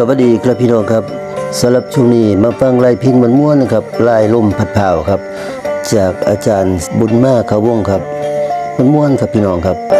สวัสดีครับพี่น้องครับสำหรับช่วงนี้มาฟังลายพิงมันม่วนนะครับลายลมผัดเผาครับ จากอาจารย์บุญมากขาวงครับ มันม่วนครับพี่น้องครับ